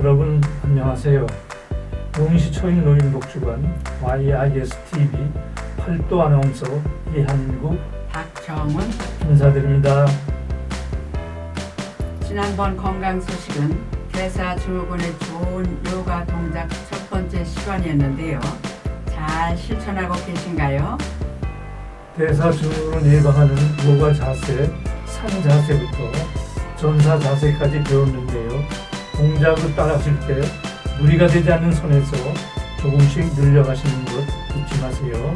여러분 안녕하세요. 동시 초임 노인복지관 YIS-TV 팔도 아나운서 이한국 박정은 인사드립니다. 지난번 건강 소식은 대사 증후군의 좋은 요가 동작 첫 번째 시간이었는데요. 잘 실천하고 계신가요? 대사 증후를 예방하는 요가 자세, 산 자세부터 전사 자세까지 배웠는데요. 동작을 따라하실 때 무리가 되지 않는 선에서 조금씩 늘려가시는 것 잊지 마세요.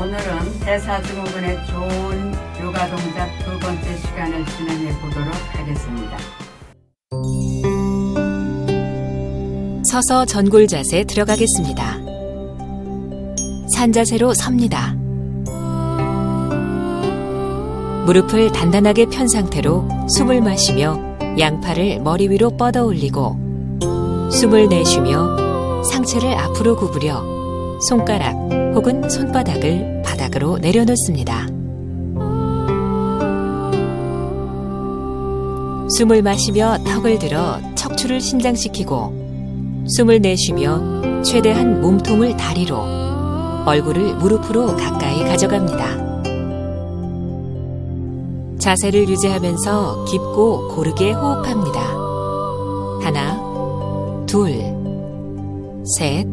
오늘은 대사 증후군의 좋은 요가 동작 두 번째 시간을 진행해 보도록 하겠습니다. 서서 전골 자세 들어가겠습니다. 산 자세로 섭니다. 무릎을 단단하게 편 상태로 숨을 마시며 양팔을 머리 위로 뻗어 올리고 숨을 내쉬며 상체를 앞으로 구부려 손가락 혹은 손바닥을 바닥으로 내려놓습니다. 숨을 마시며 턱을 들어 척추를 신장시키고 숨을 내쉬며 최대한 몸통을 다리로 얼굴을 무릎으로 가까이 가져갑니다. 자세를 유지하면서 깊고 고르게 호흡합니다. 하나, 둘, 셋,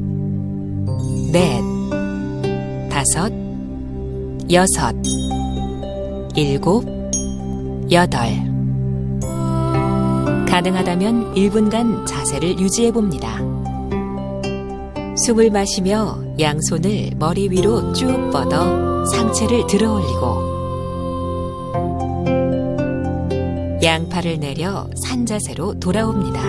넷, 다섯, 여섯, 일곱, 여덟. 가능하다면 1분간 자세를 유지해 봅니다. 숨을 마시며 양손을 머리 위로 쭉 뻗어 상체를 들어 올리고 양팔을 내려 산 자세로 돌아옵니다.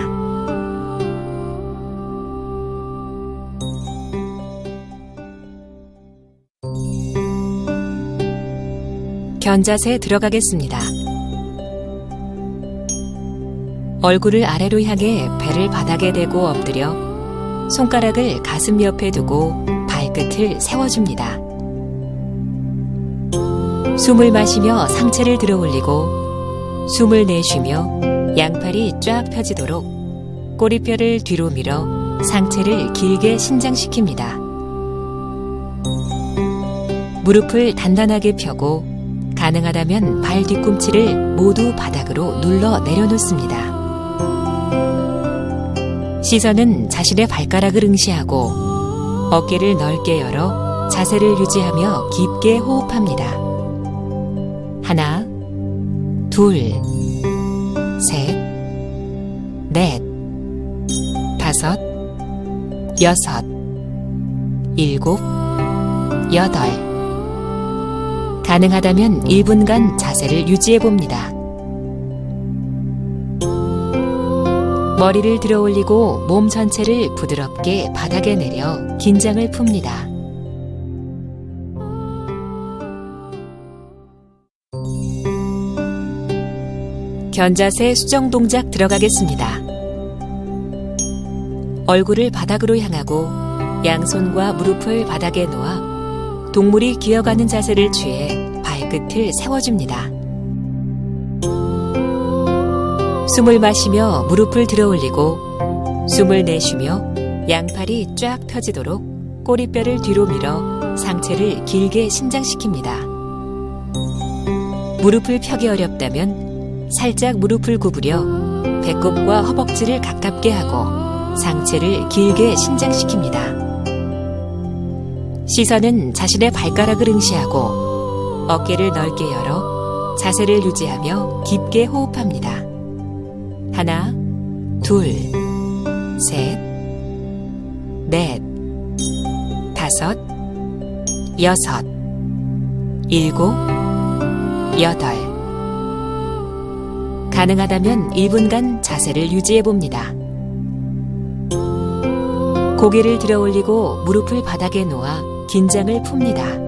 견자세 들어가겠습니다. 얼굴을 아래로 향해 배를 바닥에 대고 엎드려 손가락을 가슴 옆에 두고 발끝을 세워줍니다. 숨을 마시며 상체를 들어 올리고 숨을 내쉬며 양팔이 쫙 펴지도록 꼬리뼈를 뒤로 밀어 상체를 길게 신장시킵니다. 무릎을 단단하게 펴고 가능하다면 발 뒤꿈치를 모두 바닥으로 눌러 내려놓습니다. 시선은 자신의 발가락을 응시하고 어깨를 넓게 열어 자세를 유지하며 깊게 호흡합니다. 하나, 둘, 셋, 넷, 다섯, 여섯, 일곱, 여덟. 가능하다면 1분간 자세를 유지해 봅니다. 머리를 들어 올리고 몸 전체를 부드럽게 바닥에 내려 긴장을 풉니다. 견자세 수정 동작 들어가겠습니다. 얼굴을 바닥으로 향하고 양손과 무릎을 바닥에 놓아 동물이 기어가는 자세를 취해 발끝을 세워줍니다. 숨을 마시며 무릎을 들어 올리고 숨을 내쉬며 양팔이 쫙 펴지도록 꼬리뼈를 뒤로 밀어 상체를 길게 신장시킵니다. 무릎을 펴기 어렵다면 살짝 무릎을 구부려 배꼽과 허벅지를 가깝게 하고 상체를 길게 신장시킵니다. 시선은 자신의 발가락을 응시하고 어깨를 넓게 열어 자세를 유지하며 깊게 호흡합니다. 하나, 둘, 셋, 넷, 다섯, 여섯, 일곱, 여덟. 가능하다면 1분간 자세를 유지해 봅니다. 고개를 들어 올리고 무릎을 바닥에 놓아 긴장을 풉니다.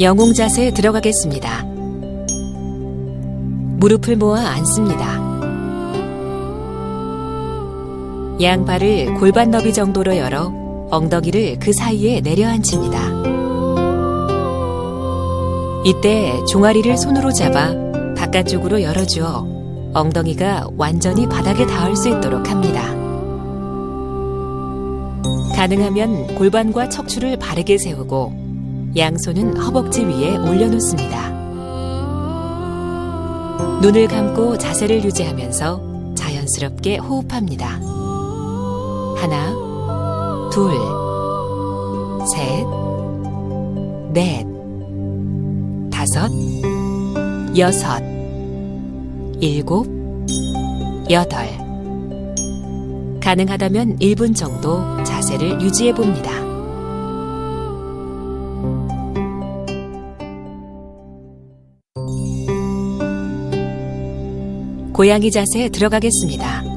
영웅 자세 들어가겠습니다. 무릎을 모아 앉습니다. 양 발을 골반 너비 정도로 열어 엉덩이를 그 사이에 내려앉힙니다. 이때 종아리를 손으로 잡아 바깥쪽으로 열어주어 엉덩이가 완전히 바닥에 닿을 수 있도록 합니다. 가능하면 골반과 척추를 바르게 세우고 양손은 허벅지 위에 올려놓습니다. 눈을 감고 자세를 유지하면서 자연스럽게 호흡합니다. 하나, 둘, 셋, 넷, 다섯, 여섯, 일곱, 여덟. 가능하다면 1분 정도 자세를 유지해 봅니다. 고양이 자세에 들어가겠습니다.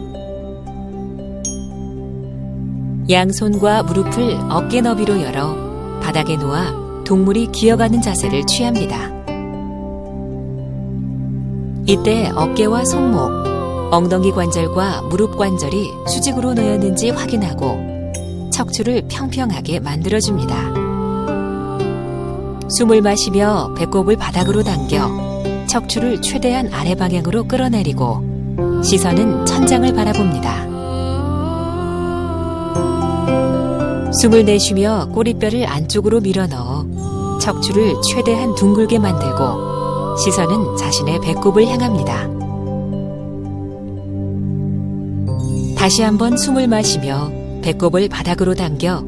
양손과 무릎을 어깨 너비로 열어 바닥에 놓아 동물이 기어가는 자세를 취합니다. 이때 어깨와 손목, 엉덩이 관절과 무릎 관절이 수직으로 놓였는지 확인하고 척추를 평평하게 만들어줍니다. 숨을 마시며 배꼽을 바닥으로 당겨 척추를 최대한 아래 방향으로 끌어내리고 시선은 천장을 바라봅니다. 숨을 내쉬며 꼬리뼈를 안쪽으로 밀어 넣어 척추를 최대한 둥글게 만들고 시선은 자신의 배꼽을 향합니다. 다시 한번 숨을 마시며 배꼽을 바닥으로 당겨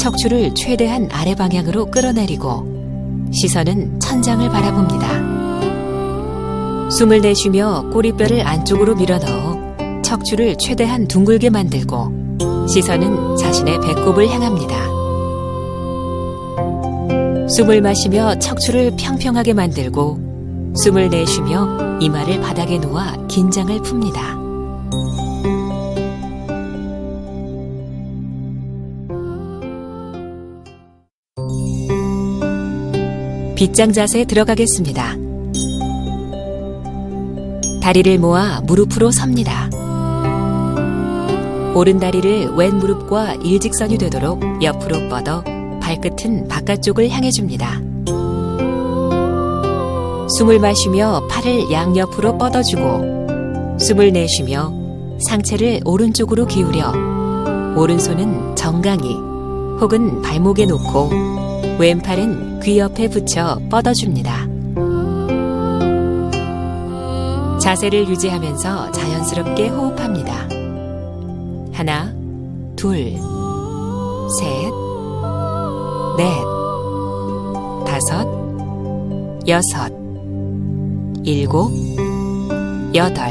척추를 최대한 아래 방향으로 끌어내리고 시선은 천장을 바라봅니다. 숨을 내쉬며 꼬리뼈를 안쪽으로 밀어 넣어 척추를 최대한 둥글게 만들고 시선은 자신의 배꼽을 향합니다. 숨을 마시며 척추를 평평하게 만들고 숨을 내쉬며 이마를 바닥에 놓아 긴장을 풉니다. 빗장 자세에 들어가겠습니다. 다리를 모아 무릎으로 섭니다. 오른 다리를 왼 무릎과 일직선이 되도록 옆으로 뻗어 발끝은 바깥쪽을 향해 줍니다. 숨을 마시며 팔을 양옆으로 뻗어주고 숨을 내쉬며 상체를 오른쪽으로 기울여 오른손은 정강이 혹은 발목에 놓고 왼팔은 귀 옆에 붙여 뻗어줍니다. 자세를 유지하면서 자연스럽게 호흡합니다. 하나, 둘, 셋, 넷, 다섯, 여섯, 일곱, 여덟.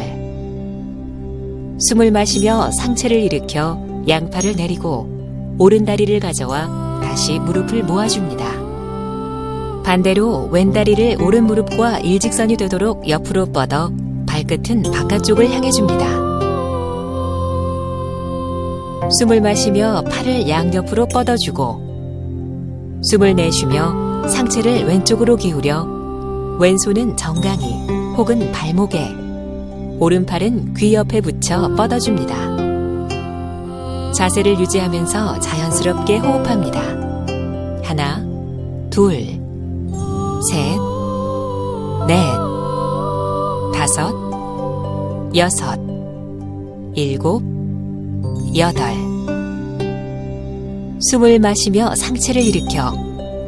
숨을 마시며 상체를 일으켜 양팔을 내리고 오른 다리를 가져와 다시 무릎을 모아줍니다. 반대로 왼 다리를 오른 무릎과 일직선이 되도록 옆으로 뻗어 발끝은 바깥쪽을 향해 줍니다. 숨을 마시며 팔을 양옆으로 뻗어주고 숨을 내쉬며 상체를 왼쪽으로 기울여 왼손은 정강이 혹은 발목에 오른팔은 귀 옆에 붙여 뻗어줍니다. 자세를 유지하면서 자연스럽게 호흡합니다. 하나, 둘, 셋, 넷, 다섯, 여섯, 일곱, 여덟. 숨을 마시며 상체를 일으켜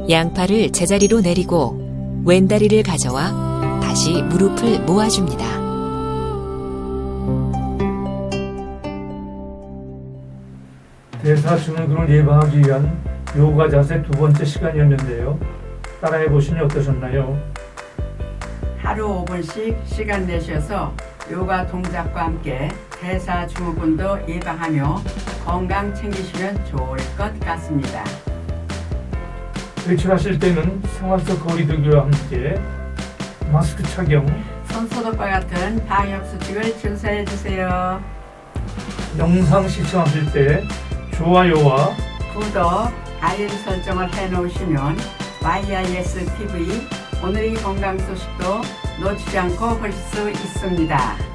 양팔을 제자리로 내리고 왼다리를 가져와 다시 무릎을 모아줍니다. 대사 증후군을 예방하기 위한 요가 자세 두 번째 시간이었는데요. 따라해 보시니 어떠셨나요? 하루 5분씩 시간 내셔서 요가 동작과 함께 대사 증후군도 예방하며 건강 챙기시면 좋을 것 같습니다. 외출하실 때는 생활 속 거리두기와 함께 마스크 착용, 손 소독과 같은 방역 수칙을 준수해 주세요. 영상 시청하실 때 좋아요와 구독, 알림 설정을 해놓으시면 YIS TV 오늘의 건강 소식도 놓치지 않고 볼 수 있습니다.